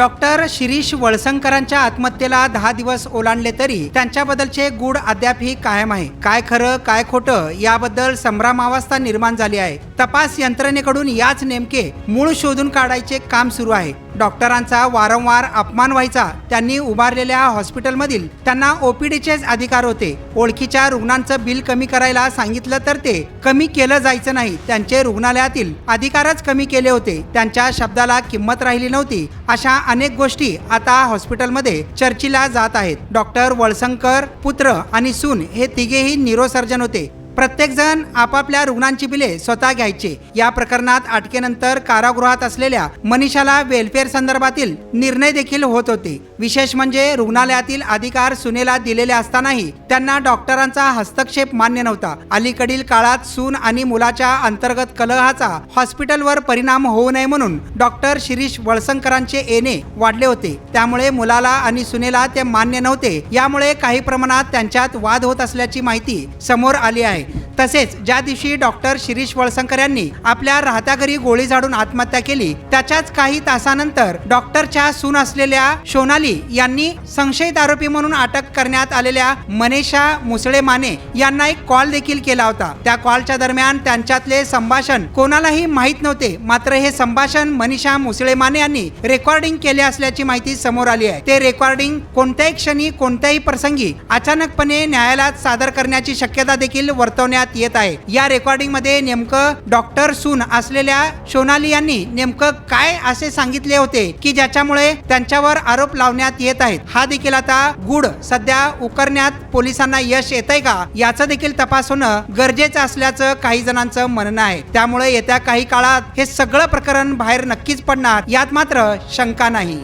Doctor Shirish वळसंकरांच्या आत्महत्येला दहा दिवस ओलांडले तरी त्यांच्याबद्दलचे गुढ अद्यापही कायम आहे. काय खरं काय खोटं याबद्दल संभ्रमावस्था निर्माण झाली आहे. तपास यंत्रणेकडून याच नेमके मूळ शोधून काढायचे काम सुरू आहे. डॉक्टरांचा वारंवार अपमान व्हायचा त्यांनी उभारलेल्या हॉस्पिटलमधील त्यांना ओपीडीचेच अधिकार होते. ओळखीच्या रुग्णांचं बिल कमी करायला सांगितलं तर ते कमी केलं जायचं नाही. त्यांचे रुग्णालयातील अधिकारच कमी केले होते. त्यांच्या शब्दाला किंमत राहिली नव्हती. अशा अनेक गोष्टी आता हॉस्पिटलमध्ये चर्चेला जात आहेत. डॉक्टर वळसंकर पुत्र आणि सून हे तिघेही न्यूरोसर्जन होते. प्रत्येकजण आपापल्या रुग्णांची बिले स्वतः घ्यायचे. या प्रकरणात अटकेनंतर कारागृहात असलेल्या मनीषाला वेलफेअर संदर्भातील निर्णय देखील होत होते. विशेष म्हणजे रुग्णालयातील अधिकार सुनेला दिलेले असतानाही त्यांना डॉक्टरांचा हस्तक्षेप मान्य नव्हता. अलीकडील काळात सून आणि मुलाच्या अंतर्गत कलहाचा हॉस्पिटलवर परिणाम होऊ नये म्हणून डॉक्टर शिरीष वळसंकरांचे येणे वाढले होते. त्यामुळे मुलाला आणि सुनेला ते मान्य नव्हते. यामुळे काही प्रमाणात त्यांच्यात वाद होत असल्याची माहिती समोर आली आहे. तसेच ज्या दिवशी डॉक्टर शिरीष वळसंकर यांनी आपल्या राहत्या घरी गोळी झाडून आत्महत्या केली त्याच्याच काही तासानंतर डॉक्टरच्या सून असलेल्या सोनाली यांनी संशयित आरोपी म्हणून अटक करण्यात आलेल्या मनीषा मुसळे माने यांना एक कॉल देखील केला होता. त्या कॉलच्या दरम्यान त्यांच्यातले संभाषण कोणालाही माहीत नव्हते मात्र हे संभाषण मनीषा मुसळे माने यांनी रेकॉर्डिंग केले असल्याची माहिती समोर आली आहे. ते रेकॉर्डिंग कोणत्याही क्षणी कोणत्याही प्रसंगी अचानकपणे न्यायालयात सादर करण्याची शक्यता देखील वर्तवण्यात येत आहे. या रेकॉर्डिंगमध्ये नेमकं डॉक्टर सून असलेल्या सोनाली यांनी नेमकं काय असे सांगितले होते की ज्याच्यामुळे त्यांच्यावर आरोप लावण्यात येत आहेत. हा देखील आता गुड सध्या उकरण्यात पोलिसांना यश येत आहे का? याचं देखील तपास होणं गरजेचं असल्याचं काही जणांचं म्हणणं आहे. त्यामुळे येत्या काही काळात हे सगळं प्रकरण बाहेर नक्कीच पडणार. यात मात्र शंका नाही.